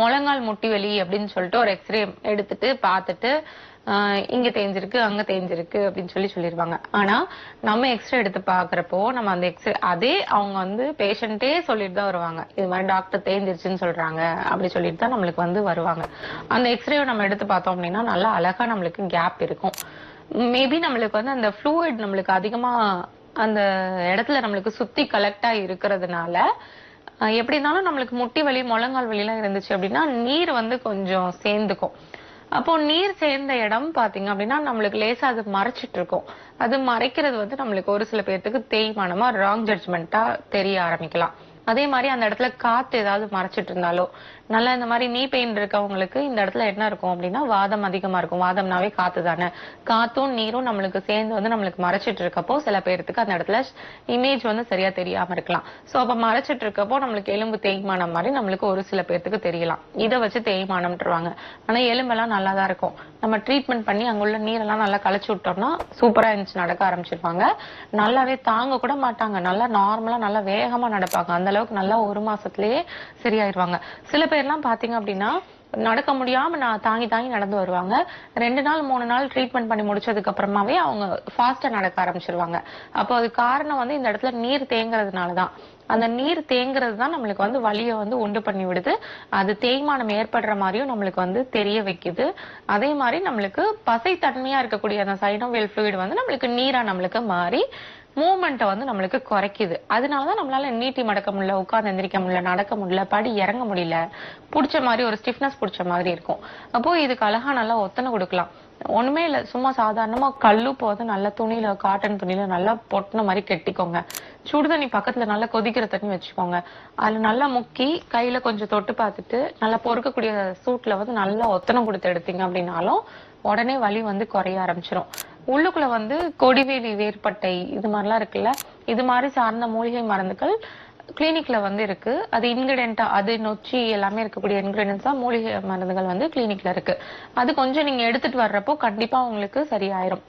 முழங்கால் முட்டி வலி அப்படின்னு சொல்லிட்டு ஒரு எக்ஸ்ரே எடுத்துட்டு பார்த்துட்டு இங்க தேஞ்சிருக்கு அங்க தேஞ்சிருக்கு அப்படின்னு சொல்லி சொல்லிருவாங்க. ஆனா நம்ம எக்ஸ்ரே எடுத்து பாக்குறப்போ நம்ம அந்த எக்ஸ்ரே அதே அவங்க வந்து பேஷண்டே சொல்லிட்டு தான் வருவாங்க. இது மாதிரி டாக்டர் தேஞ்சிருச்சுன்னு சொல்றாங்க அப்படி சொல்லிட்டு தான் நம்மளுக்கு வந்து வருவாங்க. அந்த எக்ஸ்ரேவை நம்ம எடுத்து பார்த்தோம் அப்படின்னா நல்லா அழகா நம்மளுக்கு கேப் இருக்கும். மேபி நம்மளுக்கு வந்து அந்த ஃப்ளூயிட் நம்மளுக்கு அதிகமா அந்த இடத்துல நம்மளுக்கு சுத்தி கலெக்டா இருக்கிறதுனால எப்படி இருந்தாலும் நம்மளுக்கு முட்டி வலி முழங்கால் வலியெல்லாம் இருந்துச்சு அப்படின்னா நீர் வந்து கொஞ்சம் சேர்ந்துக்கும். அப்போ நீர் சேர்ந்த இடம் பாத்தீங்க அப்படின்னா நம்மளுக்கு லேசா அது மறைச்சிட்டு இருக்கும். அது மறைக்கிறது வந்து நம்மளுக்கு ஒரு சில பேர்த்துக்கு தேய்மானமா ராங் ஜட்ஜ்மெண்டா தெரிய ஆரம்பிக்கலாம். அதே மாதிரி அந்த இடத்துல காத்து ஏதாவது மறைச்சிட்டு இருந்தாலோ நல்லா இந்த மாதிரி நீ பெயின் இருக்கவங்களுக்கு இந்த இடத்துல என்ன இருக்கும் அப்படின்னா வாதம் அதிகமா இருக்கும். வாதம்னாவே காத்து தானே. காத்தும் நீரும் நம்மளுக்கு சேர்ந்து வந்து நம்மளுக்கு மறைச்சிட்டு இருக்கப்போ சில பேர்த்துக்கு அந்த இடத்துல இமேஜ் வந்து சரியா தெரியாம இருக்கலாம். சோ அப்ப மறைச்சிட்டு இருக்கப்போ நம்மளுக்கு எலும்பு தேய்மானம் மாதிரி நம்மளுக்கு ஒரு சில பேர்த்துக்கு தெரியலாம். இதை வச்சு தேய்மானம்ன்றவாங்க. ஆனா எலும்பெல்லாம் நல்லா தான் இருக்கும். நம்ம ட்ரீட்மெண்ட் பண்ணி அங்குள்ள நீரெல்லாம் நல்லா களைச்சு விட்டோம்னா சூப்பரா இருந்துச்சு நடக்க ஆரம்பிச்சிருப்பாங்க நல்லாவே தாங்க கூட மாட்டாங்க. நல்லா நார்மலா நல்லா வேகமா நடப்பாங்க. அந்த அளவுக்கு நல்லா ஒரு மாசத்துலயே சரியாயிருவாங்க. சில பேர்லாம் பாத்தீங்க அப்படின்னா நடக்க முடியாம நான் தாங்கி தாங்கி நடந்து வருவாங்க. ரெண்டு நாள் மூணு நாள் ட்ரீட்மெண்ட் பண்ணி முடிச்சதுக்கு அப்புறமாவே அவங்க ஃபாஸ்டா நடக்க ஆரம்பிச்சிருவாங்க. அப்போ அது காரணம் வந்து இந்த இடத்துல நீர் தேங்குறதுனாலதான். அந்த நீர் தேங்குறது தான் நம்மளுக்கு வந்து வலியை வந்து உண்டு பண்ணி விடுது. அது தேய்மானம் ஏற்படுற மாதிரியும் நம்மளுக்கு வந்து தெரிய வைக்குது. அதே மாதிரி நம்மளுக்கு பசை தன்மையா இருக்கக்கூடிய அந்த சைனோவியல் ஃப்ளூயிட் வந்து நம்மளுக்கு நீரா நம்மளுக்கு மாறி மூமெண்ட்டை வந்து நம்மளுக்கு குறைக்குது. அதனாலதான் நம்மளால நீட்டி மடக்க முடியல உட்கார்ந்து எந்திரிக்க முடியல நடக்க முடியல படி இறங்க முடியல. பிடிச்ச மாதிரி ஒரு ஸ்டிஃப்னஸ் பிடிச்ச மாதிரி இருக்கும். அப்போ இதுக்கு அழகா நல்லா ஒத்தனை கொடுக்கலாம். ஒண்ணுமே இல்ல சும்மா சாதாரணமா கல்லுப்பு வந்து நல்ல துணியில காட்டன் துணியில நல்லா பொட்டின மாதிரி கெட்டிக்கோங்க. சுடு தண்ணி பக்கத்துல நல்லா கொதிக்கிற தண்ணி வச்சுக்கோங்க. அதுல நல்லா முக்கி கையில கொஞ்சம் தொட்டு பார்த்துட்டு நல்லா பொறுக்கக்கூடிய சூட்ல வந்து நல்லா ஒத்தனை கொடுத்து எடுத்தீங்க அப்படின்னாலும் உடனே வலி வந்து குறைய ஆரம்பிச்சிடும் உள்ளுக்குள்ள வந்து கொடிவேலி வேர்பட்டை இது மாதிரிலாம் இருக்குல்ல? இது மாதிரி சார்ந்த மூலிகை மருந்துகள் கிளினிக்ல வந்து இருக்கு. அது இன்கிரிடியன்ட்டா அது நொச்சி எல்லாமே இருக்கக்கூடிய இன்கிரிடியன்ஸா மூலிகை மருந்துகள் வந்து கிளினிக்ல இருக்கு. அது கொஞ்சம் நீங்க எடுத்துட்டு வர்றப்போ கண்டிப்பா உங்களுக்கு சரியாயிரும்.